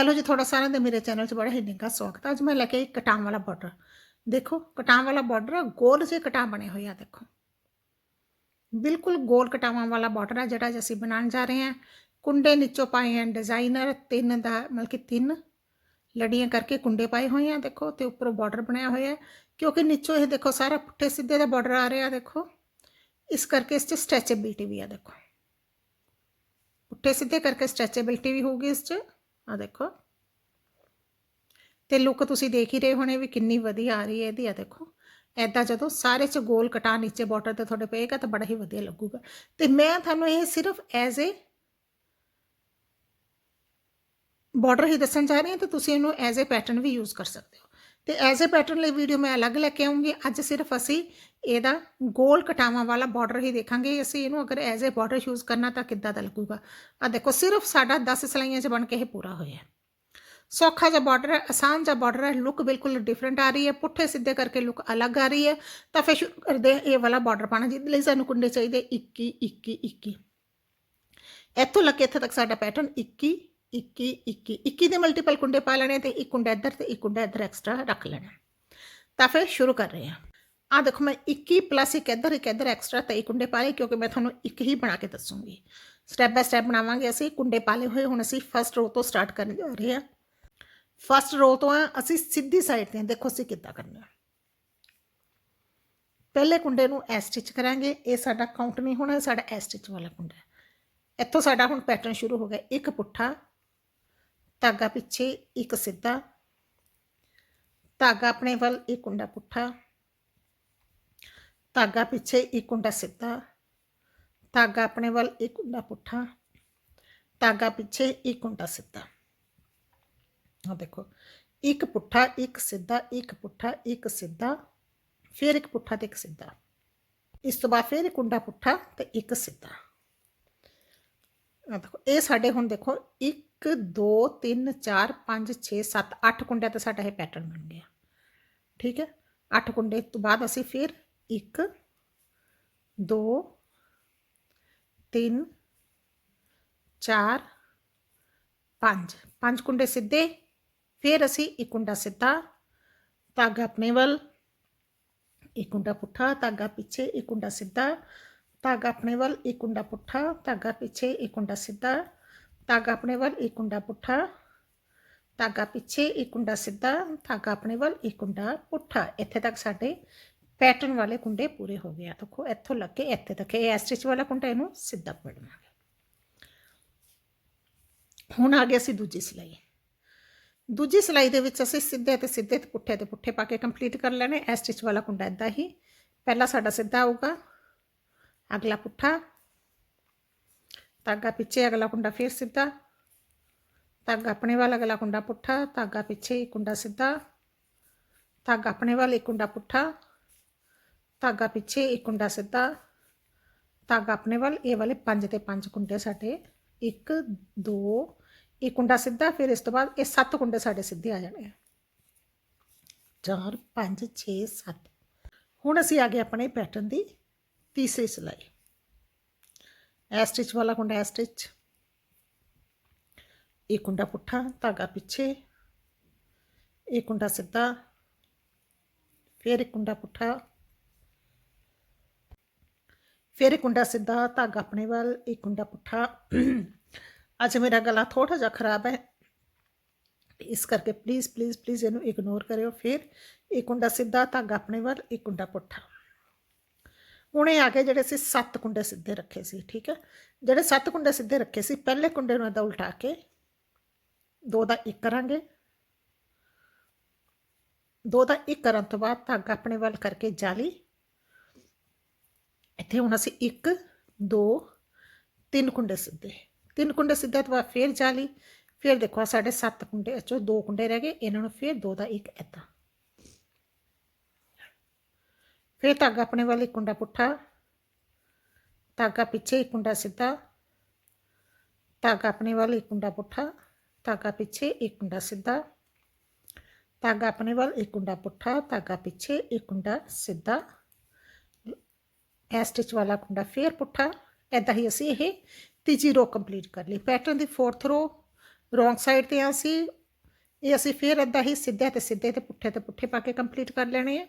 Hello ਜੀ ਤੁਹਾਡਾ ਸਾਰਿਆਂ ਦਾ ਮੇਰੇ ਚੈਨਲ 'ਚ ਬੜਾ ਹੀ ਨਿੱਘਾ ਸਵਾਗਤ ਹੈ ਅੱਜ ਮੈਂ ਲੈ ਕੇ ਆਈ ਕਟਾਂ ਵਾਲਾ ਬਾਰਡਰ ਦੇਖੋ ਕਟਾਂ ਵਾਲਾ ਬਾਰਡਰ ਗੋਲ ਜਿਹੇ ਕਟਾਂ ਬਣੇ ਹੋਏ ਆ ਦੇਖੋ ਬਿਲਕੁਲ ਗੋਲ ਕਟਾਵਾਂ ਵਾਲਾ ਬਾਰਡਰ ਹੈ ਜਿਹੜਾ ਅੱਜ ਅਸੀਂ ਬਣਾਉਣ ਜਾ ਰਹੇ ਹਾਂ ਕੁੰਡੇ ਨੀਚੋਂ ਪਾਏ ਹਨ ਡਿਜ਼ਾਈਨਰ ਤਿੰਨ ਦਾ ਮਤਲਬ ਕਿ ਤਿੰਨ ਲੜੀਆਂ ਕਰਕੇ ਕੁੰਡੇ ਪਾਏ ਹੋਏ ਆ ਦੇਖੋ ਤੇ ਉੱਪਰੋਂ ਬਾਰਡਰ ਬਣਾਇਆ ਹੋਇਆ ਹੈ ਕਿਉਂਕਿ ਨੀਚੋਂ ਇਹ ਦੇਖੋ ਸਾਰਾ ਪੁੱਠੇ ਸਿੱਧੇ ਦਾ ਬਾਰਡਰ ਆ ਰਿਹਾ ਦੇਖੋ ਇਸ ਕਰਕੇ ਇਸ 'ਚ ਸਟ੍ਰੈਚੇਬਿਲਟੀ ਵੀ ਆ ਦੇਖੋ ਪੁੱਠੇ ਸਿੱਧੇ ਕਰਕੇ ਸਟ੍ਰੈਚੇਬਿਲਟੀ ਵੀ ਹੋਊਗੀ ਇਸ 'ਚ ਆ ਦੇਖੋ। ਤੇ ਲੁੱਕ ਤੁਸੀਂ ਦੇਖ ਹੀ ਰਹੇ ਹੋਣੇ ਵੀ ਕਿੰਨੀ ਵਧੀਆ ਆ ਰਹੀ ਹੈ ਇਹਦੀ ਆ ਦੇਖੋ। ਐਦਾਂ ਜਦੋਂ ਸਾਰੇ ਚ ਗੋਲ ਕਟਾ ਨੀਚੇ ਬਾਰਡਰ ਤੇ ਤੁਹਾਡੇ ਪਏਗਾ ਤਾਂ ਬੜਾ ਹੀ ਵਧੀਆ ਲੱਗੂਗਾ। ਤੇ ਮੈਂ ਤੁਹਾਨੂੰ ਇਹ ਸਿਰਫ ਐਜ਼ ਏ ਬਾਰਡਰ ਹੀ ਦੱਸਣ ਜਾ ਰਹੀ ਹਾਂ ਤੇ ਤੁਸੀਂ ਇਹਨੂੰ ਐਜ਼ ਏ ਪੈਟਰਨ ਵੀ ਯੂਜ਼ ਕਰ ਸਕਦੇ ਹੋ। ਤੇ ਐਜ਼ ਏ ਪੈਟਰਨ ਲਈ ਵੀਡੀਓ ਮੈਂ ਅਲੱਗ ਲੈ ਕੇ ਆਉਂਗੀ। ਅੱਜ ਸਿਰਫ ਅਸੀਂ ਇਹਦਾ ਗੋਲ ਕਟਾਵਾਂ ਵਾਲਾ ਬਾਰਡਰ ਹੀ ਦੇਖਾਂਗੇ। ਅਸੀਂ ਇਹਨੂੰ ਅਗਰ ਐਜ਼ ਏ ਬਾਰਡਰ ਯੂਜ਼ ਕਰਨਾ ਤਾਂ ਕਿੱਦਾਂ ਦਾ ਲੱਗੂਗਾ? ਆ ਦੇਖੋ, ਸਿਰਫ ਸਾਡਾ 10 ਸਲਾਈਆਂ 'ਚ ਬਣ ਕੇ ਇਹ ਪੂਰਾ ਹੋਇਆ। ਸੌਖਾ ਜਿਹਾ ਬਾਰਡਰ ਹੈ, ਆਸਾਨ ਜਿਹਾ ਬਾਰਡਰ ਹੈ, ਲੁੱਕ ਬਿਲਕੁਲ ਡਿਫਰੈਂਟ ਆ ਰਹੀ ਹੈ, ਪੁੱਠੇ ਸਿੱਧੇ ਕਰਕੇ ਲੁੱਕ ਅਲੱਗ ਆ ਰਹੀ ਹੈ। ਤਾਂ ਫਿਰ ਸ਼ੁਰੂ ਕਰਦੇ ਹਾਂ ਇਹ ਵਾਲਾ ਬਾਰਡਰ ਪਾਣਾ ਜਿਹਦੇ ਲਈ ਸਾਨੂੰ ਕੁੰਡੇ ਚਾਹੀਦੇ 21 21 21 ਇੱਥੋਂ ਲੱਗ ਕੇ ਇੱਥੇ ਤੱਕ ਸਾਡਾ ਪੈਟਰਨ 21 21 21 21 ਦੇ ਮਲਟੀਪਲ ਕੁੰਡੇ ਪਾ ਲੈਣੇ ਤੇ ਇੱਕ ਕੁੰਡਾ ਇੱਧਰ ਤੇ ਇੱਕ ਕੁੰਡਾ ਇੱਧਰ ਐਕਸਟਰਾ ਰੱਖ ਲੈਣਾ ਤਾਂ ਫਿਰ ਸ਼ੁਰੂ ਕਰ ਰਹੇ ਹਾਂ। ਆ ਦੇਖੋ ਮੈਂ 21 ਪਲੱਸ ਇੱਕ ਇੱਧਰ ਇੱਕ ਇੱਧਰ ਐਕਸਟਰਾ ਤੇ ਕੁੰਡੇ ਪਾ ਲਏ ਕਿਉਂਕਿ ਮੈਂ ਤੁਹਾਨੂੰ ਇੱਕ ਹੀ ਬਣਾ ਕੇ ਦੱਸੂਗੀ। ਸਟੈਪ ਬਾय ਸਟੈਪ ਬਣਾਵਾਂਗੇ ਅਸੀਂ। ਕੁੰਡੇ ਪਾ ਲਏ ਹੋਏ, ਹੁਣ ਅਸੀਂ ਫਸਟ ਰੋ ਤੋਂ ਸਟਾਰਟ ਕਰਨ ਜਾ ਰਹੇ ਹਾਂ। ਫਸਟ ਰੋ ਤੋਂ ਆ, ਅਸੀਂ ਸਿੱਧੀ ਸਾਈਡ ਤੇ ਦੇਖੋ ਅਸੀਂ ਕਿੱਦਾਂ ਕਰਨਾ ਪਹਿਲੇ ਕੁੰਡੇ ਨੂੰ ਐ ਸਟਿਚ ਕਰਾਂਗੇ। ਇਹ ਸਾਡਾ ਕਾਊਂਟ ਨਹੀਂ ਹੋਣਾ ਸਾਡਾ ਐ ਸਟਿਚ ਵਾਲਾ ਕੁੰਡਾ ਇੱਥੋਂ ਸਾਡਾ ਹੁਣ ਪੈਟਰਨ ਸ਼ੁਰੂ ਹੋ ਗਿਆ। ਇੱਕ ਪੁੱਠਾ ਧਾਗਾ ਪਿੱਛੇ ਇੱਕ ਸਿੱਧਾ, ਧਾਗਾ ਆਪਣੇ ਵੱਲ, ਇੱਕ ਕੁੰਡਾ ਪੁੱਠਾ, ਧਾਗਾ ਪਿੱਛੇ ਇੱਕ ਕੁੰਡਾ ਸਿੱਧਾ, ਧਾਗਾ ਆਪਣੇ ਵੱਲ, ਇੱਕ ਕੁੰਡਾ ਪੁੱਠਾ, ਧਾਗਾ ਪਿੱਛੇ ਇੱਕ ਕੁੰਡਾ ਸਿੱਧਾ। ਆ ਦੇਖੋ, ਇੱਕ ਪੁੱਠਾ, ਇੱਕ ਸਿੱਧਾ, ਇੱਕ ਪੁੱਠਾ, ਇੱਕ ਸਿੱਧਾ, ਫਿਰ ਇੱਕ ਪੁੱਠਾ ਤੇ ਇੱਕ ਸਿੱਧਾ। ਇਸ ਤੋਂ ਬਾਅਦ ਫਿਰ ਇੱਕ ਕੁੰਡਾ ਪੁੱਠਾ ਤੇ ਇੱਕ ਸਿੱਧਾ। ਆ ਦੇਖੋ, ਇਹ ਸਾਡੇ ਹੁਣ ਦੇਖੋ 1 2 3 4 5 6 7 8 ਕੁੰਡਿਆਂ ਤੇ ਸਾਡਾ ਇਹ ਪੈਟਰਨ ਬਣ ਗਿਆ। ਠੀਕ ਹੈ? 8 ਕੁੰਡੇ ਤੋਂ ਬਾਅਦ ਅਸੀਂ ਫਿਰ 1 2 3 4 5 ਪੰਜ ਕੁੰਡੇ ਸਿੱਧੇ, ਫਿਰ ਅਸੀਂ ਇੱਕ ਕੁੰਡਾ ਸਿੱਧਾ, ਧਾਗਾ ਆਪਣੇ ਵੱਲ, ਇੱਕ ਕੁੰਡਾ ਪੁੱਠਾ, ਧਾਗਾ ਪਿੱਛੇ ਇੱਕ ਕੁੰਡਾ ਸਿੱਧਾ, ਧਾਗਾ ਆਪਣੇ ਵੱਲ, ਇੱਕ ਕੁੰਡਾ ਪੁੱਠਾ, ਧਾਗਾ ਪਿੱਛੇ ਇੱਕ ਕੁੰਡਾ ਸਿੱਧਾ ਧਾਗਾ ਆਪਣੇ ਵੱਲ, ਇੱਕ ਕੁੰਡਾ ਪੁੱਠਾ। ਧਾਗਾ ਪਿੱਛੇ, ਇੱਕ ਕੁੰਡਾ ਸਿੱਧਾ। ਧਾਗਾ ਆਪਣੇ ਵੱਲ, ਇੱਕ ਕੁੰਡਾ ਪੁੱਠਾ। ਇੱਥੇ ਤੱਕ ਸਾਡੇ ਪੈਟਰਨ ਵਾਲੇ ਕੁੰਡੇ ਪੂਰੇ ਹੋ ਗਏ ਆ। ਦੇਖੋ, ਇੱਥੋਂ ਲੱਗ ਕੇ ਇੱਥੇ ਤੱਕ। ਇਹ ਸਟਿਚ ਵਾਲਾ ਕੁੰਡਾ ਇਹਨੂੰ ਸਿੱਧਾ ਪੜਨਾ ਹੁਣ ਆ ਗਿਆ ਸੀ ਦੂਜੀ ਸਿਲਾਈ। ਦੂਜੀ ਸਿਲਾਈ ਦੇ ਵਿੱਚ ਅਸੀਂ ਸਿੱਧੇ ਤੇ ਸਿੱਧੇ ਤੇ ਪੁੱਠੇ ਤੇ ਪੁੱਠੇ ਪਾ ਕੇ ਕੰਪਲੀਟ ਕਰ ਲੈਣੇ। ਐ ਸਟਿਚ ਵਾਲਾ ਕੁੰਡਾ ਇਦਾਂ ਹੀ। ਪਹਿਲਾ ਸਾਡਾ ਸਿੱਧਾ ਆਊਗਾ। ਅਗਲਾ ਪੁੱਠਾ। ਧਾਗਾ ਪਿੱਛੇ ਅਗਲਾ ਕੁੰਡਾ ਫਿਰ ਸਿੱਧਾ ਧਾਗਾ ਆਪਣੇ ਵੱਲ ਅਗਲਾ ਕੁੰਡਾ ਪੁੱਠਾ ਧਾਗਾ ਪਿੱਛੇ ਇੱਕ ਕੁੰਡਾ ਸਿੱਧਾ ਧਾਗਾ ਆਪਣੇ ਵੱਲ ਇੱਕ ਕੁੰਡਾ ਪੁੱਠਾ ਧਾਗਾ ਪਿੱਛੇ ਇੱਕ ਕੁੰਡਾ ਸਿੱਧਾ ਧਾਗਾ ਆਪਣੇ ਵੱਲ ਇਹ ਵਾਲੇ ਪੰਜ ਤੇ ਪੰਜ ਕੁੰਡੇ ਸਾਡੇ 1 2 ਇੱਕ ਕੁੰਡਾ ਸਿੱਧਾ ਫਿਰ ਇਸ ਤੋਂ ਬਾਅਦ ਇਹ ਸੱਤ ਕੁੰਡੇ ਸਾਡੇ ਸਿੱਧੇ ਆ ਜਾਣੇ ਆ 4 5 6 7 ਹੁਣ ਅਸੀਂ ਆ ਗਏ ਆਪਣੇ ਪੈਟਰਨ ਦੀ ਤੀਸਰੀ ਸਿਲਾਈ ਐ ਸਟਿਚ ਵਾਲਾ ਕੁੰਡਾ ਐ ਸਟਿਚ ਇੱਕ ਕੁੰਡਾ ਪੁੱਠਾ ਧਾਗਾ ਪਿੱਛੇ ਇੱਕ ਕੁੰਡਾ ਸਿੱਧਾ ਫਿਰ ਇੱਕ ਕੁੰਡਾ ਪੁੱਠਾ ਫਿਰ ਇੱਕ ਕੁੰਡਾ ਸਿੱਧਾ ਧਾਗਾ ਆਪਣੇ ਵੱਲ ਇੱਕ ਕੁੰਡਾ ਪੁੱਠਾ ਅੱਜ ਮੇਰਾ ਗਲਾ ਥੋੜਾ ਜਿਹਾ ਖਰਾਬ ਹੈ ਇਸ ਕਰਕੇ ਪਲੀਜ਼ ਪਲੀਜ਼ ਪਲੀਜ਼ ਇਹਨੂੰ ਇਗਨੋਰ ਕਰਿਓ ਫਿਰ ਇੱਕ ਕੁੰਡਾ ਸਿੱਧਾ ਧਾਗਾ ਆਪਣੇ ਵੱਲ ਇੱਕ ਕੁੰਡਾ ਪੁੱਠਾ ਹੁਣ ਆ ਕੇ ਜਿਹੜੇ ਅਸੀਂ ਸੱਤ ਕੁੰਡੇ ਸਿੱਧੇ ਰੱਖੇ ਸੀ, ਠੀਕ ਹੈ? ਜਿਹੜੇ ਸੱਤ ਕੁੰਡੇ ਸਿੱਧੇ ਰੱਖੇ ਸੀ, ਪਹਿਲੇ ਕੁੰਡੇ ਨੂੰ ਇਦਾਂ ਉਲਟਾ ਕੇ ਦੋ ਦਾ ਇੱਕ ਕਰਾਂਗੇ। ਦੋ ਦਾ ਇੱਕ ਕਰਨ ਤੋਂ ਬਾਅਦ ਧਾਗਾ ਆਪਣੇ ਵੱਲ ਕਰਕੇ ਜਾਲੀ। ਇੱਥੇ ਹੁਣ ਅਸੀਂ 1 2 ਤਿੰਨ ਕੁੰਡੇ ਸਿੱਧੇ। ਤਿੰਨ ਕੁੰਡੇ ਸਿੱਧੇ ਤੋਂ ਬਾਅਦ ਫੇਰ ਜਾਲੀ। ਫਿਰ ਦੇਖੋ ਸਾਡੇ ਸੱਤ ਕੁੰਡੇ ਅਚੋ ਦੋ ਕੁੰਡੇ ਰਹਿ ਗਏ, ਇਹਨਾਂ ਨੂੰ ਫੇਰ ਦੋ ਦਾ ਇੱਕ ਏਦਾਂ। ਫਿਰ ਧਾਗਾ ਆਪਣੇ ਵੱਲ ਇੱਕ ਕੁੰਡਾ ਪੁੱਠਾ ਧਾਗਾ ਪਿੱਛੇ ਇੱਕ ਕੁੰਡਾ ਸਿੱਧਾ ਧਾਗਾ ਆਪਣੇ ਵੱਲ ਇੱਕ ਕੁੰਡਾ ਪੁੱਠਾ ਧਾਗਾ ਪਿੱਛੇ ਇੱਕ ਕੁੰਡਾ ਸਿੱਧਾ ਧਾਗਾ ਆਪਣੇ ਵੱਲ ਇੱਕ ਕੁੰਡਾ ਪੁੱਠਾ ਧਾਗਾ ਪਿੱਛੇ ਇੱਕ ਕੁੰਡਾ ਸਿੱਧਾ ਇਹ ਸਟਿਚ ਵਾਲਾ ਕੁੰਡਾ ਫੇਰ ਪੁੱਠਾ ਐਦਾਂ ਹੀ ਅਸੀਂ ਇਹ ਤੀਜੀ ਰੋ ਕੰਪਲੀਟ ਕਰ ਲਈ ਪੈਟਰਨ ਦੀ ਫੋਰਥ ਰੋ ਰੋਂਗ ਸਾਈਡ ਤੇ ਆ ਅਸੀਂ ਇਹ ਅਸੀਂ ਫਿਰ ਇਦਾਂ ਹੀ ਸਿੱਧੇ ਤੇ ਸਿੱਧੇ ਤੇ ਪੁੱਠੇ ਤੇ ਪੁੱਠੇ ਪਾ ਕੇ ਕੰਪਲੀਟ ਕਰ ਲੈਣੇ ਆ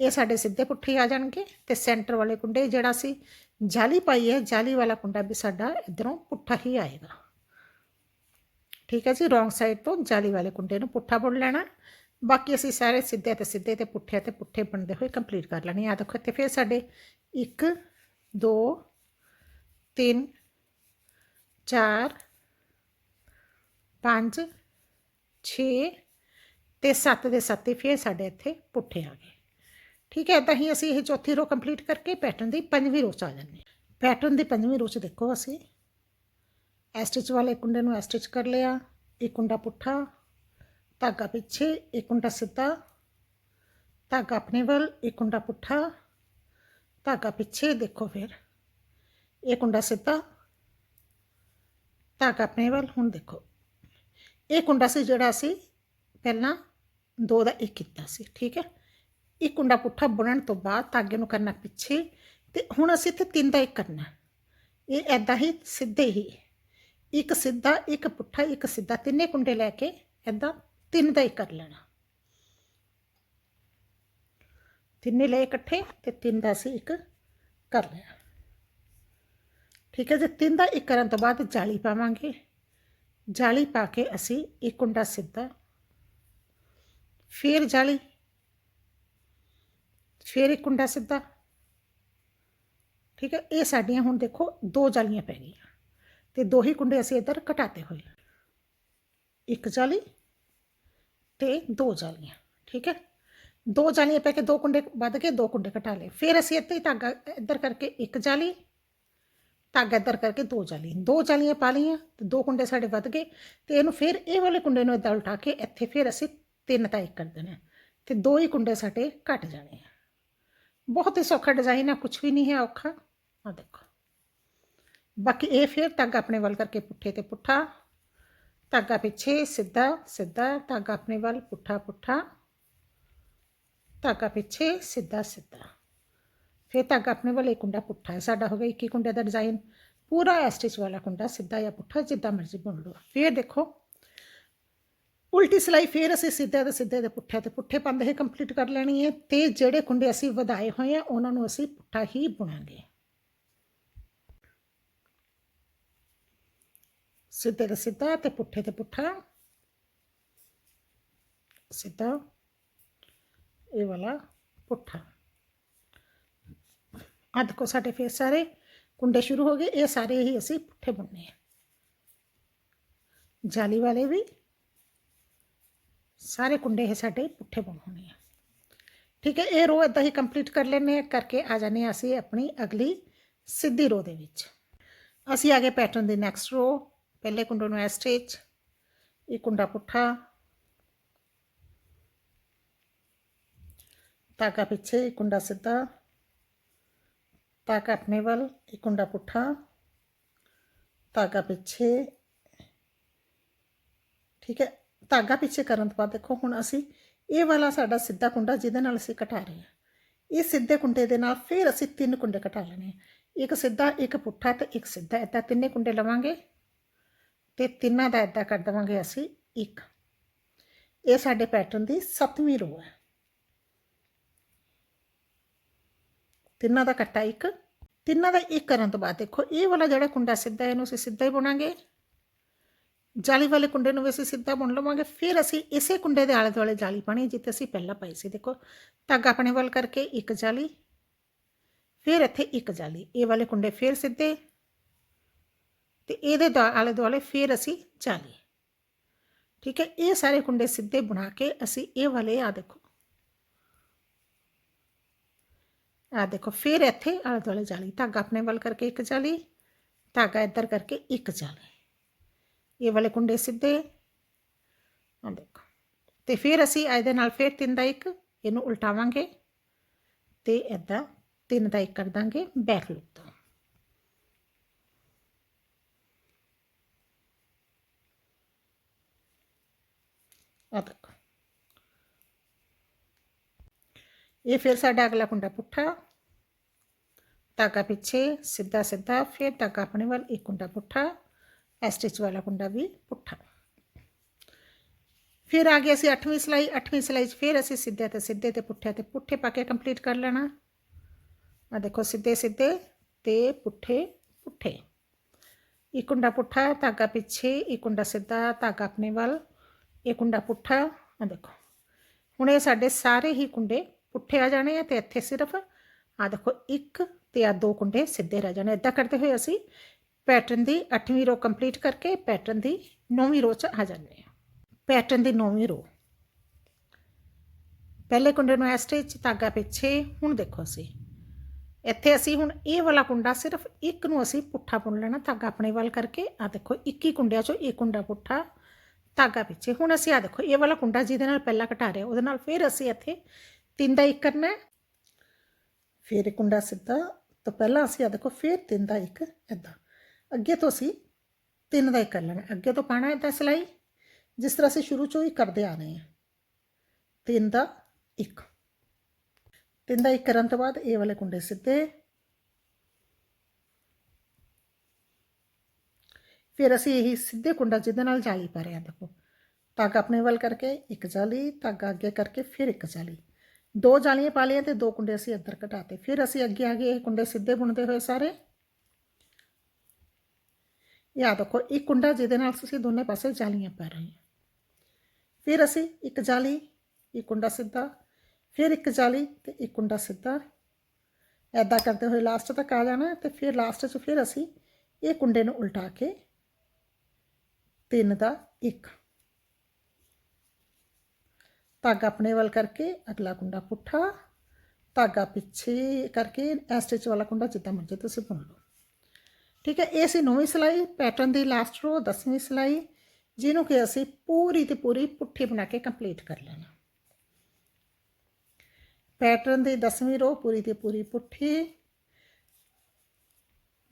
ਇਹ ਸਾਡੇ ਸਿੱਧੇ ਪੁੱਠੇ ਆ ਜਾਣਗੇ ਤੇ ਸੈਂਟਰ ਵਾਲੇ ਕੁੰਡੇ ਜਿਹੜਾ ਸੀ, ਜਾਲੀ ਪਾਈ ਹੈ, ਜਾਲੀ ਵਾਲਾ ਕੁੰਡਾ ਵੀ ਸਾਡਾ ਇਧਰੋਂ ਪੁੱਠਾ ਹੀ ਆਏਗਾ। ਠੀਕ ਹੈ ਜੀ ਰੋਂਗ ਸਾਈਡ ਤੋਂ ਜਾਲੀ ਵਾਲੇ ਕੁੰਡੇ ਨੂੰ ਪੁੱਠਾ ਬੁਣ ਲੈਣਾ। ਬਾਕੀ ਅਸੀਂ ਸਾਰੇ ਸਿੱਧੇ ਤੇ ਸਿੱਧੇ ਤੇ ਪੁੱਠੇ ਤੇ ਪੁੱਠੇ ਬਣਦੇ ਹੋਏ ਕੰਪਲੀਟ ਕਰ ਲੈਣੇ ਆ। ਦੇਖੋ ਇੱਥੇ ਫਿਰ ਸਾਡੇ 1 2 3 4 5 6 ਤੇ 7 ਦੇ 7 ਹੀ ਫਿਰ ਸਾਡੇ ਇੱਥੇ ਪੁੱਠੇ ਆ ਗਏ। ਠੀਕ ਹੈ, ਤਾਂ ਹੀ ਅਸੀਂ ਇਹ ਚੌਥੀ ਰੋ ਕੰਪਲੀਟ ਕਰਕੇ ਪੈਟਰਨ ਦੀ ਪੰਜਵੀਂ ਰੋ ਚ ਆ ਜਾਂਦੇ ਹਾਂ। ਪੈਟਰਨ ਦੀ ਪੰਜਵੀਂ ਰੋ ਚ ਦੇਖੋ ਅਸੀਂ। ਐ ਸਟਿਚ ਵਾਲੇ ਕੁੰਡੇ ਨੂੰ ਐ ਸਟਿਚ ਕਰ ਲਿਆ ਇੱਕ ਕੁੰਡਾ ਪੁੱਠਾ, ਧਾਗਾ ਪਿੱਛੇ ਇੱਕ ਕੁੰਡਾ ਸਿੱਧਾ, ਧਾਗਾ ਆਪਣੇ ਵੱਲ ਇੱਕ ਕੁੰਡਾ ਪੁੱਠਾ, ਧਾਗਾ ਪਿੱਛੇ, ਦੇਖੋ ਫਿਰ। ਇਹ ਕੁੰਡਾ ਸਿੱਧਾ, ਧਾਗਾ ਆਪਣੇ ਵੱਲ, ਹੁਣ ਦੇਖੋ। ਇਹ ਕੁੰਡਾ ਸੀ ਜਿਹੜਾ ਅਸੀਂ ਪਹਿਲਾਂ ਦੋ ਦਾ ਇੱਕ ਕੀਤਾ ਸੀ, ਠੀਕ ਹੈ? ਇੱਕ ਕੁੰਡਾ ਪੁੱਠਾ ਬੁਣਨ ਤੋਂ ਬਾਅਦ ਧਾਗੇ ਨੂੰ ਕਰਨਾ ਪਿੱਛੇ ਤੇ ਹੁਣ ਅਸੀਂ ਇੱਥੇ ਤਿੰਨ ਦਾ ਇੱਕ ਕਰਨਾ। ਇਹ ਐਦਾਂ ਹੀ ਸਿੱਧੇ ਹੀ। ਇੱਕ ਸਿੱਧਾ, ਇੱਕ ਪੁੱਠਾ, ਇੱਕ ਸਿੱਧਾ ਤਿੰਨੇ ਕੁੰਡੇ ਲੈ ਕੇ ਐਦਾਂ ਤਿੰਨ ਦਾ ਇੱਕ ਕਰ ਲੈਣਾ। ਤਿੰਨੇ ਲਏ ਇਕੱਠੇ ਤੇ ਤਿੰਨ ਦਾ ਅਸੀਂ ਇੱਕ ਕਰ ਲਿਆ। ਠੀਕ ਹੈ ਜੀ, ਤਿੰਨ ਦਾ ਇੱਕ ਕਰਨ ਤੋਂ ਬਾਅਦ ਜਾਲੀ ਪਾਵਾਂਗੇ। ਜਾਲੀ ਪਾ ਕੇ ਅਸੀਂ ਇੱਕ ਕੁੰਡਾ ਸਿੱਧਾ ਫਿਰ ਜਾਲੀ ਫਿਰ ਇੱਕ ਕੁੰਡਾ ਸਿੱਧਾ। ਠੀਕ ਹੈ, ਇਹ ਸਾਡੀਆਂ ਹੁਣ ਦੇਖੋ ਦੋ ਜਾਲੀਆਂ ਪੈ ਗਈਆਂ ਤੇ ਦੋ ਹੀ ਕੁੰਡੇ ਅਸੀਂ ਇੱਧਰ ਘਟਾਤੇ ਹੋਏ ਇੱਕ ਜਾਲੀ ਤੇ ਦੋ ਜਾਲੀਆਂ, ਠੀਕ ਹੈ? ਦੋ ਜਾਲੀਆਂ ਪੈ ਕੇ ਦੋ ਕੁੰਡੇ ਵੱਧ ਕੇ ਦੋ ਕੁੰਡੇ ਘਟਾ ਲਏ। ਫਿਰ ਅਸੀਂ ਇੱਥੇ ਹੀ ਧਾਗਾ ਇੱਧਰ ਕਰਕੇ ਇੱਕ ਜਾਲੀ, ਧਾਗਾ ਇੱਧਰ ਕਰਕੇ ਦੋ ਜਾਲੀ। ਦੋ ਜਾਲੀਆਂ ਪਾ ਲਈਆਂ ਤੇ ਦੋ ਕੁੰਡੇ ਸਾਡੇ ਵੱਧ ਗਏ ਤੇ ਇਹਨੂੰ ਫਿਰ ਇਹ ਵਾਲੇ ਕੁੰਡੇ ਨੂੰ ਇੱਦਾਂ ਉਲਟਾ ਕੇ ਇੱਥੇ ਫਿਰ ਅਸੀਂ ਤਿੰਨ ਤਾਂ ਇੱਕ ਕਰ ਦੇਣਾ ਤੇ ਦੋ ਹੀ ਕੁੰਡੇ ਸਾਡੇ ਘਟ ਜਾਣੇ ਆ। ਬਹੁਤ ਹੀ ਸੌਖਾ ਡਿਜ਼ਾਈਨ ਹੈ ਕੁਝ ਵੀ ਨਹੀਂ ਹੈ ਔਖਾ ਆ ਦੇਖੋ ਬਾਕੀ ਇਹ ਫਿਰ ਧਾਗਾ ਆਪਣੇ ਵੱਲ ਕਰਕੇ ਪੁੱਠੇ ਤੇ ਪੁੱਠਾ ਧਾਗਾ ਪਿੱਛੇ ਸਿੱਧਾ ਸਿੱਧਾ ਧਾਗਾ ਆਪਣੇ ਵੱਲ ਪੁੱਠਾ ਪੁੱਠਾ ਧਾਗਾ ਪਿੱਛੇ ਸਿੱਧਾ ਸਿੱਧਾ ਫਿਰ ਧਾਗਾ ਆਪਣੇ ਵੱਲ ਇੱਕ ਕੁੰਡਾ ਪੁੱਠਾ ਹੈ ਸਾਡਾ ਹੋ ਗਿਆ 21 ਕੁੰਡੇ ਦਾ ਡਿਜ਼ਾਈਨ ਪੂਰਾ ਐਸਟਿਚ ਵਾਲਾ ਕੁੰਡਾ ਸਿੱਧਾ ਜਾਂ ਪੁੱਠਾ ਜਿੱਦਾਂ ਮਰਜ਼ੀ ਬੁਣ ਲਓ ਫਿਰ ਦੇਖੋ ਉਲਟੀ ਸਿਲਾਈ ਫਿਰ ਅਸੀਂ ਸਿੱਧੇ ਤੇ ਸਿੱਧੇ ਦੇ ਪੁੱਠੇ ਤੇ ਪੁੱਠੇ ਪੰਦ ਹੀ ਕੰਪਲੀਟ ਕਰ ਲੈਣੀ ਹੈ ਤੇ ਜਿਹੜੇ ਕੁੰਡੇ ਅਸੀਂ ਵਧਾਏ ਹੋਏ ਆ, ਉਹਨਾਂ ਨੂੰ ਅਸੀਂ ਪੁੱਠਾ ਹੀ ਬੁਣਾਂਗੇ। ਸਿੱਧੇ ਤੇ ਸਿੱਧਾ ਤੇ ਪੁੱਠੇ ਤੇ ਪੁੱਠਾ। ਸਿੱਧਾ, ਇਹ ਵਾਲਾ ਪੁੱਠਾ। ਆ ਦੇਖੋ ਸਾਡੇ ਫੇਰ ਸਾਰੇ ਕੁੰਡੇ ਸ਼ੁਰੂ ਹੋ ਗਏ, ਇਹ ਸਾਰੇ ਹੀ ਅਸੀਂ ਪੁੱਠੇ ਬੁਣਨੇ ਆ। ਜਾਲੀ ਵਾਲੇ ਵੀ ਸਾਰੇ ਕੁੰਡੇ ਇਹ ਸਾਡੇ ਪੁੱਠੇ ਬਣ ਹੋਣੇ ਆ। ਠੀਕ ਹੈ, ਇਹ ਰੋ ਇਦਾਂ ਹੀ ਕੰਪਲੀਟ ਕਰ ਲੈਣੇ ਆ ਕਰਕੇ ਆ ਜਾਣੇ ਆ ਅਸੀਂ ਆਪਣੀ ਅਗਲੀ ਸਿੱਧੀ ਰੋ ਦੇ ਵਿੱਚ। ਅਸੀਂ ਆ ਗਏ ਪੈਟਰਨ ਦੀ ਨੈਕਸਟ ਰੋ ਪਹਿਲੇ ਕੁੰਡੇ ਨੂੰ ਐਸ ਸਟਿਚ ਇਹ ਕੁੰਡਾ ਪੁੱਠਾ, ਧਾਗਾ ਪਿੱਛੇ ਇੱਕ ਕੁੰਡਾ ਸਿੱਧਾ ਤਾਕਾ ਆਪਣੇ ਵੱਲ, ਇਹ ਕੁੰਡਾ ਪੁੱਠਾ, ਧਾਗਾ ਪਿੱਛੇ, ਠੀਕ ਹੈ ਧਾਗਾ ਪਿੱਛੇ ਕਰਨ ਤੋਂ ਬਾਅਦ ਦੇਖੋ, ਹੁਣ ਅਸੀਂ ਇਹ ਵਾਲਾ ਸਾਡਾ ਸਿੱਧਾ ਕੁੰਡਾ ਜਿਹਦੇ ਨਾਲ ਅਸੀਂ ਘਟਾ ਰਹੇ ਹਾਂ। ਇਹ ਸਿੱਧੇ ਕੁੰਡੇ ਦੇ ਨਾਲ ਫਿਰ ਅਸੀਂ ਤਿੰਨ ਕੁੰਡੇ ਘਟਾ ਲੈਣੇ ਇੱਕ ਸਿੱਧਾ, ਇੱਕ ਪੁੱਠਾ ਤੇ ਇੱਕ ਸਿੱਧਾ। ਇਦਾਂ ਤਿੰਨੇ ਕੁੰਡੇ ਲਵਾਂਗੇ ਤੇ ਤਿੰਨਾਂ ਦਾ ਇਦਾਂ ਕਰ ਦੇਵਾਂਗੇ ਅਸੀਂ ਇੱਕ। ਇਹ ਸਾਡੇ ਪੈਟਰਨ ਦੀ ਸੱਤਵੀਂ ਰੋ ਹੈ। ਤਿੰਨਾਂ ਦਾ ਕੱਟਾ ਇੱਕ। ਤਿੰਨਾਂ ਦਾ ਇੱਕ ਕਰਨ ਤੋਂ ਬਾਅਦ ਦੇਖੋ, ਇਹ ਵਾਲਾ ਜਿਹੜਾ ਕੁੰਡਾ ਸਿੱਧਾ ਇਹਨੂੰ ਅਸੀਂ ਸਿੱਧਾ ਹੀ ਬੁਣਾਂਗੇ। ਜਾਲੀ ਵਾਲੇ ਕੁੰਡੇ ਨੂੰ ਵੀ ਅਸੀਂ ਸਿੱਧਾ ਬੁਣ ਲਵਾਂਗੇ। ਫਿਰ ਅਸੀਂ ਇਸੇ ਕੁੰਡੇ ਦੇ ਆਲੇ ਦੁਆਲੇ ਜਾਲੀ ਪਾਣੀ ਜਿੱਥੇ ਅਸੀਂ ਪਹਿਲਾਂ ਪਾਈ ਸੀ। ਦੇਖੋ, ਧਾਗਾ ਆਪਣੇ ਵੱਲ ਕਰਕੇ ਇੱਕ ਜਾਲੀ, ਫਿਰ ਇੱਥੇ ਇੱਕ ਜਾਲੀ। ਇਹ ਵਾਲੇ ਕੁੰਡੇ ਫਿਰ ਸਿੱਧੇ, ਤੇ ਇਹਦੇ ਦਾ ਆਲੇ ਦੁਆਲੇ ਫਿਰ ਅਸੀਂ ਜਾਲੀ। ਠੀਕ ਹੈ, ਇਹ ਸਾਰੇ ਕੁੰਡੇ ਸਿੱਧੇ ਬਣਾ ਕੇ ਅਸੀਂ ਇਹ ਵਾਲੇ ਆ ਦੇਖੋ। ਆ ਦੇਖੋ, ਫਿਰ ਇੱਥੇ ਆਲੇ ਦੁਆਲੇ ਜਾਲੀ। ਧਾਗਾ ਆਪਣੇ ਵੱਲ ਕਰਕੇ ਇੱਕ ਜਾਲੀ, ਧਾਗਾ ਇੱਧਰ ਕਰਕੇ ਇੱਕ ਜਾਲੀ। ਇਹ ਵਾਲੇ ਕੁੰਡੇ ਸਿੱਧੇ ਆ ਦੇਖੋ ਤੇ ਫਿਰ ਅਸੀਂ ਇਹਦੇ ਨਾਲ ਫਿਰ ਤਿੰਨ ਦਾ ਇੱਕ ਇਹਨੂੰ ਉਲਟਾਵਾਂਗੇ ਤੇ ਇਦਾਂ ਤਿੰਨ ਦਾ ਇੱਕ ਕਰ ਦਾਂਗੇ ਬੈਕ ਲੁੱਕ ਤੋਂ ਆ ਦੇਖੋ ਇਹ ਫਿਰ ਸਾਡਾ ਅਗਲਾ ਕੁੰਡਾ ਪੁੱਠਾ ਧਾਗਾ ਪਿੱਛੇ ਸਿੱਧਾ ਸਿੱਧਾ ਫਿਰ ਧਾਗਾ ਆਪਣੇ ਵੱਲ ਇੱਕ ਕੁੰਡਾ ਪੁੱਠਾ ਸਟਿਚ ਵਾਲਾ ਕੁੰਡਾ ਵੀ ਪੁੱਠਾ। ਫਿਰ ਆ ਗਏ ਅਸੀਂ 8ਵੀਂ ਸਿਲਾਈ 8ਵੀਂ ਸਿਲਾਈ 'ਚ ਫਿਰ ਅਸੀਂ ਸਿੱਧੇ ਤੇ ਸਿੱਧੇ ਤੇ ਪੁੱਠੇ ਤੇ ਪੁੱਠੇ ਪਾ ਕੇ ਕੰਪਲੀਟ ਕਰ ਲੈਣਾ। ਆ ਦੇਖੋ ਸਿੱਧੇ ਸਿੱਧੇ ਤੇ ਪੁੱਠੇ ਪੁੱਠੇ। ਇੱਕ ਕੁੰਡਾ ਪੁੱਠਾ, ਧਾਗਾ ਪਿੱਛੇ ਇੱਕ ਕੁੰਡਾ ਸਿੱਧਾ, ਧਾਗਾ ਆਪਣੇ ਵੱਲ, ਇਹ ਕੁੰਡਾ ਪੁੱਠਾ ਆ ਦੇਖੋ। ਹੁਣ ਇਹ ਸਾਡੇ ਸਾਰੇ ਹੀ ਕੁੰਡੇ ਪੁੱਠੇ ਆ ਜਾਣੇ ਆ ਤੇ ਇੱਥੇ ਸਿਰਫ ਆ ਦੇਖੋ ਇੱਕ ਤੇ ਆ ਦੋ ਕੁੰਡੇ ਸਿੱਧੇ ਰਹਿ ਜਾਣੇ ਇਦਾਂ ਕਰਦੇ ਹੋਏ ਅਸੀਂ ਪੈਟਰਨ ਦੀ 8ਵੀਂ ਰੋ ਕੰਪਲੀਟ ਕਰਕੇ ਪੈਟਰਨ ਦੀ 9ਵੀਂ ਰੋ ਚ ਆ ਜਾਂਦੇ ਹਾਂ। ਪੈਟਰਨ ਦੀ 9ਵੀਂ ਰੋ ਪਹਿਲੇ ਕੁੰਡੇ ਨੂੰ ਇਸ ਸਟੇਜ 'ਚ ਧਾਗਾ ਪਿੱਛੇ, ਹੁਣ ਦੇਖੋ ਅਸੀਂ। ਇੱਥੇ ਅਸੀਂ ਹੁਣ ਇਹ ਵਾਲਾ ਕੁੰਡਾ ਸਿਰਫ ਇੱਕ ਨੂੰ ਅਸੀਂ ਪੁੱਠਾ ਬੁਣ ਲੈਣਾ, ਧਾਗਾ ਆਪਣੇ ਵੱਲ ਕਰਕੇ। ਆ ਦੇਖੋ 21 ਕੁੰਡਿਆਂ ਚੋਂ ਇੱਕ ਕੁੰਡਾ ਪੁੱਠਾ, ਧਾਗਾ ਪਿੱਛੇ। ਹੁਣ ਅਸੀਂ ਆ ਦੇਖੋ, ਇਹ ਵਾਲਾ ਕੁੰਡਾ ਜਿਹਦੇ ਨਾਲ ਪਹਿਲਾਂ ਘਟਾ ਰਿਹਾ, ਉਹਦੇ ਨਾਲ ਫਿਰ ਅਸੀਂ ਇੱਥੇ ਤਿੰਨ ਦਾ ਇੱਕ ਕਰਨਾ ਫਿਰ ਕੁੰਡਾ ਸਿੱਧਾ ਤਾਂ ਪਹਿਲਾਂ ਅਸੀਂ ਆ ਦੇਖੋ, ਫਿਰ ਤਿੰਨ ਦਾ ਇੱਕ ਇਦਾਂ ਅੱਗੇ ਤੋਂ ਅਸੀਂ ਤਿੰਨ ਦਾ ਇੱਕ ਕਰ ਲੈਣਾ। ਅੱਗੇ ਤੋਂ ਪਾਣਾ ਇਦਾਂ ਸਿਲਾਈ। ਜਿਸ ਤਰ੍ਹਾਂ ਅਸੀਂ ਸ਼ੁਰੂ ਚੋਂ ਹੀ ਕਰਦੇ ਆ ਰਹੇ ਹਾਂ। ਤਿੰਨ ਦਾ ਇੱਕ। ਤਿੰਨ ਦਾ ਇੱਕ ਕਰਨ ਤੋਂ ਬਾਅਦ ਇਹ ਵਾਲੇ ਕੁੰਡੇ ਸਿੱਧੇ। ਫਿਰ ਅਸੀਂ ਇਹੀ ਸਿੱਧੇ ਕੁੰਡਾ ਜਿਹਦੇ ਨਾਲ ਜਾਲੀ ਪਾ ਰਹੇ ਹਾਂ, ਦੇਖੋ। ਧਾਗਾ ਆਪਣੇ ਵੱਲ ਕਰਕੇ, ਇੱਕ ਜਾਲੀ, ਧਾਗਾ ਅੱਗੇ ਕਰਕੇ, ਫਿਰ ਇੱਕ ਜਾਲੀ। ਦੋ ਜਾਲੀਆਂ ਪਾ ਲਈਆਂ ਤੇ ਦੋ ਕੁੰਡੇ ਅਸੀਂ ਅੰਦਰ ਘਟਾਤੇ ਫਿਰ ਅਸੀਂ ਅੱਗੇ ਆ ਗਏ, ਇਹ ਕੁੰਡੇ ਸਿੱਧੇ ਬੁਣਦੇ ਹੋਏ ਸਾਰੇ। ਯਾਦ ਰੱਖੋ ਇੱਕ ਕੁੰਡਾ ਜਿਹਦੇ ਨਾਲ ਤੁਸੀਂ ਦੋਨੇ ਪਾਸੇ ਜਾਲੀਆਂ ਪਾ ਰਹੇ ਹਾਂ ਫਿਰ ਅਸੀਂ ਇੱਕ ਜਾਲੀ, ਇੱਕ ਕੁੰਡਾ ਸਿੱਧਾ, ਫਿਰ ਇੱਕ ਜਾਲੀ ਤੇ ਇੱਕ ਕੁੰਡਾ ਸਿੱਧਾ। ਐਦਾਂ ਕਰਦੇ ਹੋਏ ਲਾਸਟ ਤੱਕ ਆ ਜਾਣਾ ਤੇ ਫਿਰ ਲਾਸਟ 'ਚ ਫਿਰ ਅਸੀਂ ਇਹ ਕੁੰਡੇ ਨੂੰ ਉਲਟਾ ਕੇ ਤਿੰਨ ਦਾ ਇੱਕ। ਧਾਗਾ ਆਪਣੇ ਵੱਲ ਕਰਕੇ ਅਗਲਾ ਕੁੰਡਾ ਪੁੱਠਾ, ਧਾਗਾ ਪਿੱਛੇ ਕਰਕੇ ਐਸਟਿਚ ਵਾਲਾ ਕੁੰਡਾ ਜਿੱਦਾਂ ਮਰਜ਼ੀ ਤੁਸੀਂ ਬੁਣ ਲਓ। ਠੀਕ ਹੈ, ਇਹ ਸੀ ਨੌਵੀਂ ਸਿਲਾਈ ਪੈਟਰਨ ਦੀ ਲਾਸਟ ਰੋ 10ਵੀਂ ਸਿਲਾਈ, ਜਿਹਨੂੰ ਕਿ ਅਸੀਂ ਪੂਰੀ ਤੇ ਪੂਰੀ ਪੁੱਠੀ ਬਣਾ ਕੇ ਕੰਪਲੀਟ ਕਰ ਲੈਣਾ। ਪੈਟਰਨ ਦੀ 10ਵੀਂ ਰੋ ਪੂਰੀ ਤੇ ਪੂਰੀ ਪੁੱਠੀ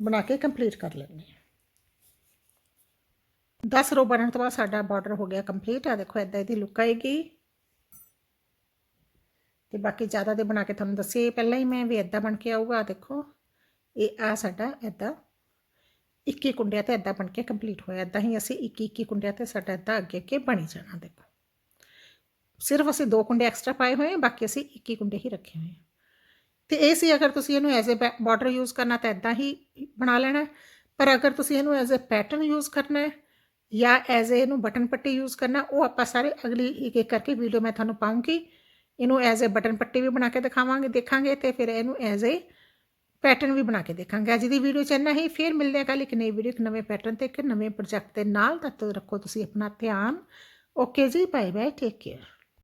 ਬਣਾ ਕੇ ਕੰਪਲੀਟ ਕਰ ਲੈਣੀ ਹੈ। 10 ਰੋ ਬਣਨ ਤੋਂ ਬਾਅਦ ਸਾਡਾ ਬਾਰਡਰ ਹੋ ਗਿਆ ਕੰਪਲੀਟ ਆ ਦੇਖੋ ਇਦਾਂ ਇਹਦੀ ਲੁੱਕ ਆਏਗੀ। ਤੇ ਬਾਕੀ ਜ਼ਿਆਦਾ ਦੇ ਬਣਾ ਕੇ ਤੁਹਾਨੂੰ ਦੱਸੇ ਪਹਿਲਾਂ ਹੀ ਮੈਂ ਵੀ ਇਦਾਂ ਬਣ ਕੇ ਆਊਗਾ। ਦੇਖੋ, ਇਹ ਆ ਸਾਡਾ ਇਦਾਂ 21 ਕੁੰਡਿਆਂ ਤੇ ਇਦਾਂ ਬਣ ਕੇ ਕੰਪਲੀਟ ਹੋਇਆ ਇਦਾਂ ਹੀ ਅਸੀਂ 21 21 ਕੁੰਡਿਆਂ ਤੇ ਸਾਡਾ ਇਦਾਂ ਅੱਗੇ ਅੱਗੇ ਬਣੀ ਜਾਣਾ, ਦੇਖੋ। ਸਿਰਫ ਅਸੀਂ ਦੋ ਕੁੰਡੇ ਐਕਸਟਰਾ ਪਾਏ ਹੋਏ ਹਾਂ ਬਾਕੀ ਅਸੀਂ 21 ਕੁੰਡੇ ਹੀ ਰੱਖੇ ਹੋਏ ਹਾਂ ਤੇ ਇਹ ਸੀ ਅਗਰ ਤੁਸੀਂ ਇਹਨੂੰ ਐਜ਼ ਅ ਬਾਰਡਰ ਯੂਜ਼ ਕਰਨਾ ਤਾਂ ਇਦਾਂ ਹੀ ਬਣਾ ਲੈਣਾ ਪਰ ਅਗਰ ਤੁਸੀਂ ਇਹਨੂੰ ਐਜ਼ ਅ ਪੈਟਰਨ ਯੂਜ਼ ਕਰਨਾ ਹੈ ਜਾਂ ਐਜ਼ ਅ ਇਹਨੂੰ ਬਟਨ ਪੱਟੀ ਯੂਜ਼ ਕਰਨਾ, ਉਹ ਆਪਾਂ ਸਾਰੇ ਅਗਲੀ ਇੱਕ ਇੱਕ ਕਰਕੇ ਵੀਡੀਓ ਮੈਂ ਤੁਹਾਨੂੰ ਪਾਉਂਗੀ। ਇਹਨੂੰ ਐਜ਼ ਅ ਬਟਨ ਪੱਟੀ ਵੀ ਬਣਾ ਕੇ ਦਿਖਾਵਾਂਗੇ, ਦੇਖਾਂਗੇ ਤੇ ਫਿਰ ਇਹਨੂੰ ਐਜ਼ ਅ ਪੈਟਰਨ ਵੀ ਬਣਾ ਕੇ ਦੇਖਾਂਗੇ। ਅੱਜ ਦੀ ਵੀਡੀਓ ਚ ਇੰਨਾ ਹੀ, ਫਿਰ ਮਿਲਦੇ ਹਾਂ ਕੱਲ ਇੱਕ ਨਈ ਵੀਡੀਓ ਇੱਕ ਨਵੇਂ ਪੈਟਰਨ ਤੇ, ਇੱਕ ਨਵੇਂ ਪ੍ਰੋਜੈਕਟ ਦੇ ਨਾਲ। ਤਦ ਤੱਕ ਰੱਖੋ ਤੁਸੀਂ ਆਪਣਾ ਧਿਆਨ। ਓਕੇ ਜੀ ਬਾਏ ਬਾਏ ਟੇਕ ਕੇਅਰ